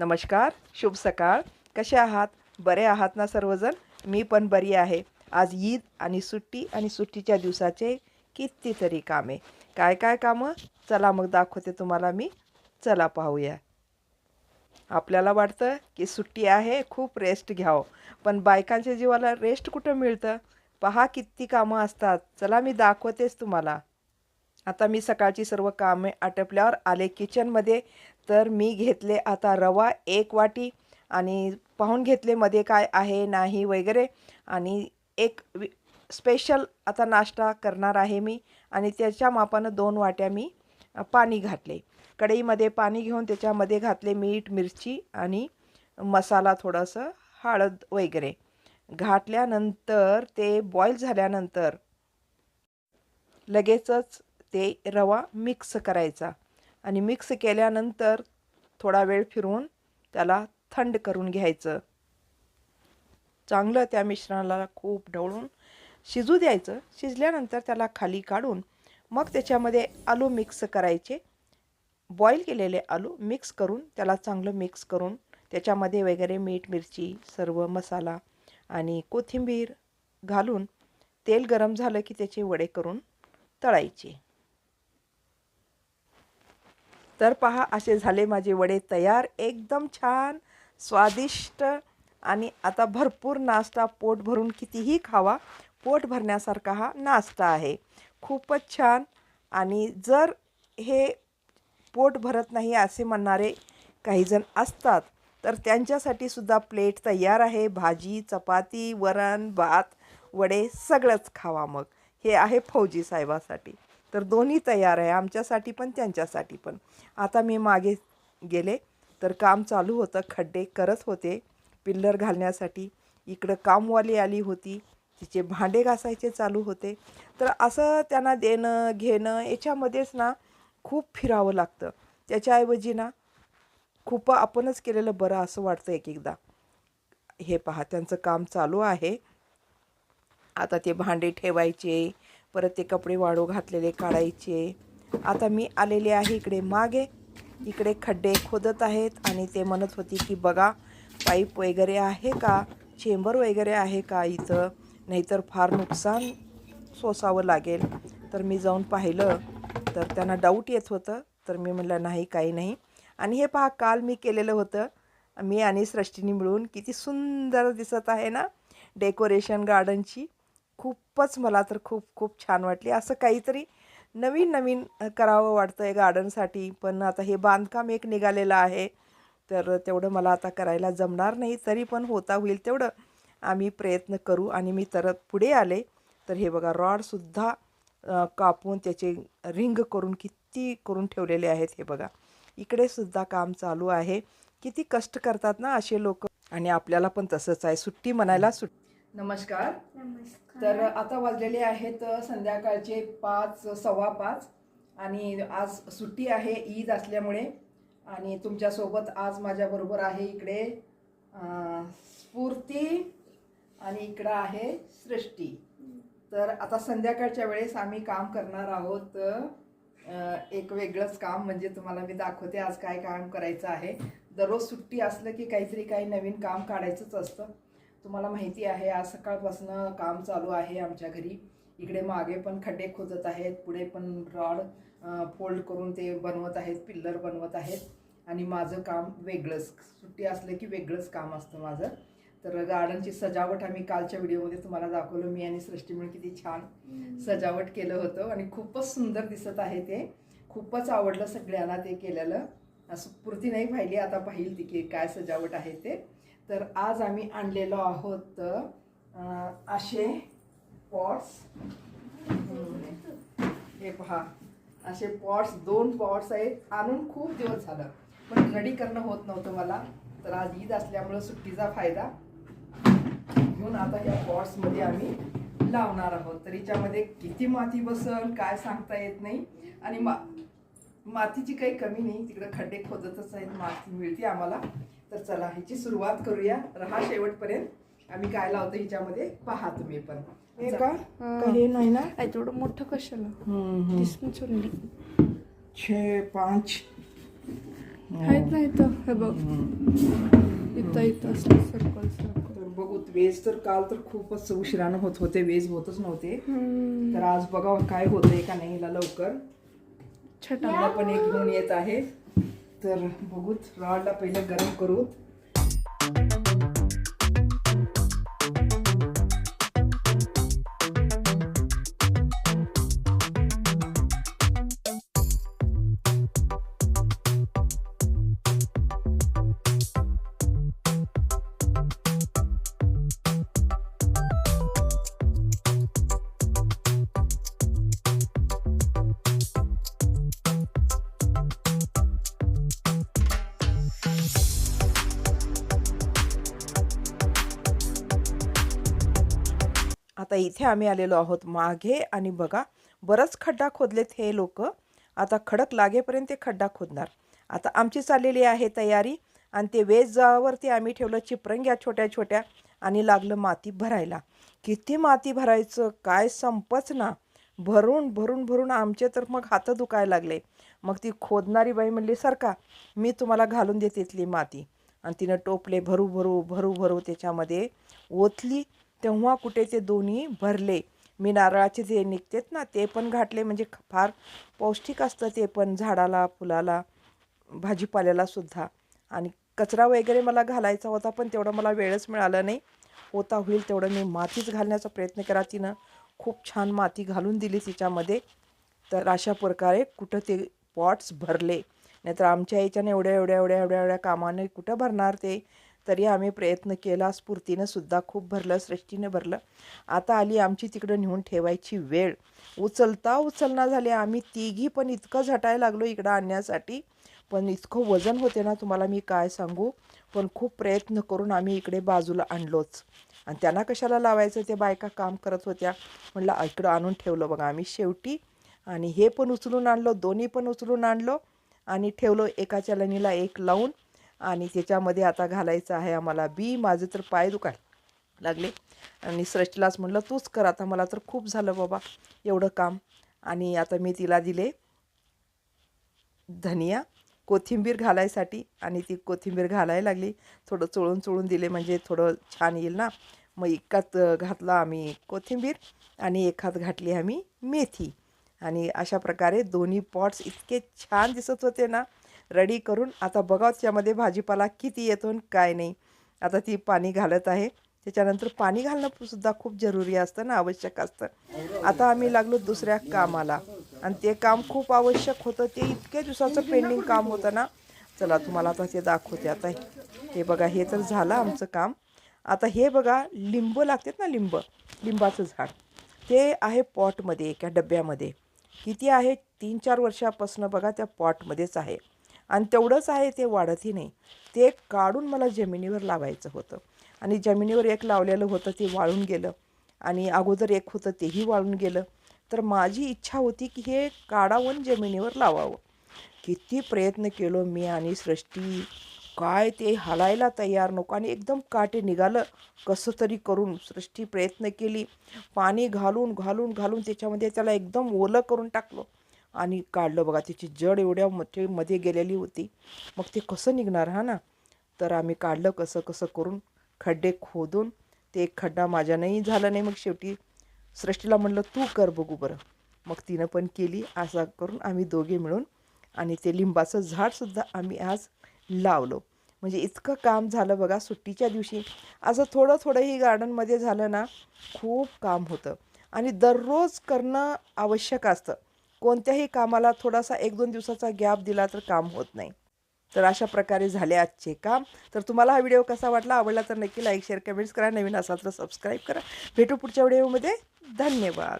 नमस्कार शुभ सकाळ. कसे आहात? बरे आहात ना सर्वजण? मी पण बरी आहे. आज ईद आणि सुट्टी आणि सुट्टीच्या दिवसाचे कितीतरी कामे. काय काय कामं? चला मग दाखवते तुम्हाला मी. चला पाहूया. आपल्याला वाटतं की सुट्टी आहे खूप रेस्ट घ्यावं. पण बायकांच्या जीवाला रेस्ट कुठं मिळतं? पहा किती कामं असतात. चला मी दाखवतेच तुम्हाला. आता मी सकाळची सर्व कामे आटपल्यावर आले किचनमध्ये. तर मी घेतले आता रवा एक वाटी आणि पाहून घेतले मध्ये काय आहे नाही वगैरे. आणि एक वि स्पेशल आता नाश्ता करणार आहे मी. आणि त्याच्या मापानं दोन वाट्या मी पाणी घातले. कढईमध्ये पाणी घेऊन त्याच्यामध्ये घातले मीठ मिरची आणि मसाला थोडंसं हळद वगैरे. घातल्यानंतर ते बॉईल झाल्यानंतर लगेचच ते रवा मिक्स करायचा. आणि मिक्स केल्यानंतर थोडा वेळ फिरवून त्याला थंड करून घ्यायचं. चांगलं त्या मिश्रणाला खूप ढवळून शिजू द्यायचं. शिजल्यानंतर त्याला खाली काढून मग त्याच्यामध्ये आलू मिक्स करायचे. बॉईल केलेले आलू मिक्स करून त्याला चांगलं मिक्स करून त्याच्यामध्ये वगैरे मीठ मिरची सर्व मसाला आणि कोथिंबीर घालून तेल गरम झालं की त्याचे वडे करून तळायचे. तर पहा असे झाले माझे वडे तयार एकदम छान स्वादिष्ट आणि आता भरपूर नाश्ता पोट भरून कितीही खावा पोट भरण्यासारखा हा नाश्ता आहे. खूपच छान आणि जर हे पोट भरत नाही असे म्हणणारे काहीजण असतात तर त्यांच्यासाठी सुद्धा प्लेट तयार आहे. भाजी चपाती वरण भात वडे सगळंच खावा मग. हे आहे फौजी साहेबासाठी. तर दोन्ही तयार आहे आमच्यासाठी पण त्यांच्यासाठी पण. आता मी मागे गेले तर काम चालू होतं खड्डे करत होते पिल्लर घालण्यासाठी. इकडं कामवाली आली होती तिचे भांडे घासायचे चालू होते. तर असं त्यांना देणं घेणं याच्यामध्येच ना खूप फिरावं लागतं. त्याच्याऐवजी ना खूप आपणच केलेलं बरं असं वाटतं एक एकदा हे पहा त्यांचं काम चालू आहे. आता ते भांडे ठेवायचे परत ते कपडे वाळू घातलेले काढायचे. आता मी आलेले आहे इकडे मागे. इकडे खड्डे खोदत आहेत आणि ते म्हणत होती की बघा पाईप वगैरे आहे का? चेंबर वगैरे आहे का इथं? नाहीतर फार नुकसान सोसावं लागेल. तर मी जाऊन पाहिलं. तर त्यांना डाऊट येत होतं. तर मी म्हटलं नाही काही नाही. आणि हे पहा काल मी केलेलं होतं. मी आणि सृष्टीने मिळून किती सुंदर दिसत आहे ना डेकोरेशन गार्डनची. खूपच मला तर खूप खूप छान वाटली. असं काहीतरी नवीन नवीन करावं वाटतं आहे गार्डनसाठी. पण आता हे बांधकाम एक निघालेलं आहे. तर तेवढं मला आता करायला जमणार नाही. तरी पण होता होईल तेवढं आम्ही प्रयत्न करू. आणि मी तर पुढे आले. तर हे बघा रॉडसुद्धा कापून त्याचे रिंग करून किती करून ठेवलेले आहेत हे बघा. इकडे सुद्धा काम चालू आहे. किती कष्ट करतात ना असे लोक. आणि आपल्याला पण तसंच आहे. सुट्टी म्हणायला सुट्टी. नमस्कार. नमस्कार. तर आता वाजलेले आहेत संध्याकाळचे पाच सव्वा पाच आणि आज सुट्टी आहे ईद असल्यामुळे. आणि तुमच्यासोबत आज माझ्याबरोबर आहे इकडे अं, स्फूर्ती आणि इकडं आहे सृष्टी. तर आता संध्याकाळच्या वेळेस आम्ही काम करणार आहोत अं, एक वेगळंच काम म्हणजे तुम्हाला मी दाखवते आज काय काम करायचं आहे. दररोज सुट्टी असलं की काहीतरी काही नवीन काम काढायचंच असतं. तुम्हाला माहिती आहे आज सकाळपासून काम चालू आहे आमच्या घरी. इकडे मागे पण खड्डे खोदत आहेत पुढे पण रॉड फोल्ड करून ते बनवत आहेत पिल्लर बनवत आहेत. आणि माझं काम वेगळंच सुट्टी असलं की वेगळंच काम असतं माझं. तर गार्डनची सजावट आम्ही कालच्या व्हिडिओमध्ये तुम्हाला दाखवलं मी आणि सृष्टी म्हणून किती छान सजावट केलं होतं. आणि खूपच सुंदर दिसत आहे ते. खूपच आवडलं सगळ्यांना ते केलेलं. असं पुरती नाही पाहिली आता पाहिल ती की काय सजावट आहे ते. तर आज आम्ही आणलेलो आहोत असे पॉट्स. हे पहा असे पॉट्स दोन पॉट्स आहेत. आणून खूप दिवस झालं पण रेडी करणं होत नव्हतं मला. तर आज ईद असल्यामुळं सुट्टीचा फायदा घेऊन आता या पॉट्समध्ये आम्ही लावणार आहोत. तर याच्यामध्ये किती माती बसल काय सांगता येत नाही. आणि मा मातीची काही कमी नाही. तिकडं खड्डे खोदतच आहेत. माती मिळते आम्हाला. तर चला ह्याची सुरुवात करूया. राहा शेवटपर्यंत. आम्ही काय लावतो ह्याच्यामध्ये? पहा तुम्ही पण. हे का? हे. नाही ना? एवढं मोठं कशाला? हम्म, हम्म. दिसून चुनली छे पाच. आहेत ना इथं? हे बघ. इथं इथं असं सर्कल सर्कल बघू वेज तर काल तर खूपच उशिरानं होत होते वेज होतच नव्हते. तर आज बघावं काय होतंय का नाही लवकर. छटा. मला पण एक घेऊन येत आहे. तर बघूत रॉडला पहिलं गरम करू. आता इथे आम्ही आलेलो आहोत मागे. आणि बघा बरंच खड्डा खोदलेत हे लोक. आता खडक लागेपर्यंत ते खड्डा खोदणार. आता आमची चाललेली आहे तयारी. आणि ते वेजावरती आम्ही ठेवलं चिपरंग्या छोट्या छोट्या आणि लागलं माती भरायला. किती माती भरायचं? काय संपच ना. भरून भरून भरून आमचे तर मग हात दुखायला लागले. मग ती खोदणारी बाई म्हणली सरका मी तुम्हाला घालून देते इथली माती. आणि तिनं टोपले भरू भरू भरू भरू त्याच्यामध्ये ओतली. तेव्हा कुठे ते दोन्ही भरले. मी नारळाचे जे निघतेत ना ते पण घातले. म्हणजे ख- फार पौष्टिक असतं ते पण झाडाला फुलाला भाजीपाल्याला सुद्धा. आणि कचरा वगैरे मला घालायचा होता पण तेवढं मला वेळच मिळाला नाही. होता होईल तेवढं मी मातीच घालण्याचा प्रयत्न करा तिनं. खूप छान माती घालून दिली तिच्यामध्ये. तर अशा प्रकारे कुठं ते पॉट्स भरले. नाहीतर आमच्या याच्याने एवढ्या एवढ्या एवढ्या एवढ्या एवढ्या कामाने कुठं भरणार ते? तरी आम्ही प्रयत्न केला स्फूर्तीनं सुद्धा खूप भरलं सृष्टीनं भरलं. आता आली आमची तिकडं नेऊन ठेवायची वेळ. उचलता उचलना झाली आम्ही तिघी पण इतकं झटायला लागलो इकडं आणण्यासाठी. पण इतकं वजन होते ना तुम्हाला मी काय सांगू? पण खूप प्रयत्न करून आम्ही इकडे बाजूला आणलोच. आणि त्यांना कशाला लावायचं? ते बायका काम करत होत्या. म्हणलं इकडं आणून ठेवलं बघा आम्ही शेवटी. आणि हे पण उचलून आणलो दोन्ही पण उचलून आणलो. आणि ठेवलं एका चलनीला एक लावून. आणि त्याच्यामध्ये आता घालायचं आहे आम्हाला. बी माझं तर पाय दुखाय लागले. आणि सृष्टीलाच म्हणलं तूच कर आता मला तर खूप झालं बाबा एवढं काम. आणि आता मी तिला दिले धनिया कोथिंबीर घालायसाठी. आणि ती कोथिंबीर घालायला लागली. थोडं चोळून चोळून दिले म्हणजे थोडं छान येईल ना. मग एकात घातला आम्ही कोथिंबीर आणि एकात घातली आम्ही मेथी. आणि अशा प्रकारे दोन्ही पॉट्स इतके छान दिसत होते ना. रेडी करून आता बघा त्यामध्ये भाजीपाला किती येतो आणि काय नाही. आता ती पाणी घालत आहे. त्याच्यानंतर पाणी घालणं सुद्धा खूप जरुरी असतं ना आवश्यक असतं. आता आम्ही लागलो दुसऱ्या कामाला आणि ते काम खूप आवश्यक होतं. ते इतक्या दिवसाचं पेंडिंग काम होतं ना. चला तुम्हाला आता ते दाखवते. आता हे बघा हे तर झालं आमचं काम. आता हे बघा लिंब लागतात ना लिंब लिंबाचं झाड. ते आहे पॉटमध्ये एका डब्यामध्ये. किती आहे? तीन चार वर्षापासून बघा त्या पॉटमध्येच आहे. आणि तेवढंच आहे ते वाढतही नाही. ते काढून मला जमिनीवर लावायचं होतं. आणि जमिनीवर एक लावलेलं होतं ते वाळून गेलं. आणि अगोदर एक होतं तेही वाळून गेलं. तर माझी इच्छा होती की हे काढावून जमिनीवर लावावं. किती प्रयत्न केलो मी आणि सृष्टी. काय ते हलायला तयार नको आणि एकदम काटे निघालं. कसं तरी करून सृष्टी प्रयत्न केली. पाणी घालून घालून घालून त्याच्यामध्ये त्याला एकदम ओलं करून टाकलं. आणि काढलं बघा तिची जड एवढ्या मोठे मध्ये गेलेली होती. मग ते कसं निघणार हा ना? तर आम्ही काढलं कसं कसं करून खड्डे खोदून ते एक खड्डा माझ्यानंही झालं नाही. मग शेवटी सृष्टीला म्हणलं तू कर बघू बरं. मग तिनं पण केली असं करून आम्ही दोघे मिळून आणि ते लिंबाचं झाडसुद्धा आम्ही आज लावलो. म्हणजे इतकं काम झालं बघा सुट्टीच्या दिवशी. असं थोडं थोडंही गार्डनमध्ये झालं ना खूप काम होतं. आणि दररोज करणं आवश्यक असतं. कोणत्याही कामाला थोडासा एक दोन दिवसाचा गॅप दिला तर काम होत नाही. तर अशा प्रकारे झाले आजचे काम. तर तुम्हाला हा व्हिडिओ कसा वाटला आवडला तर नक्की लाईक शेअर कमेंट्स करा. नवीन असाल तर सबस्क्राईब करा. भेटू पुढच्या व्हिडिओमध्ये धन्यवाद.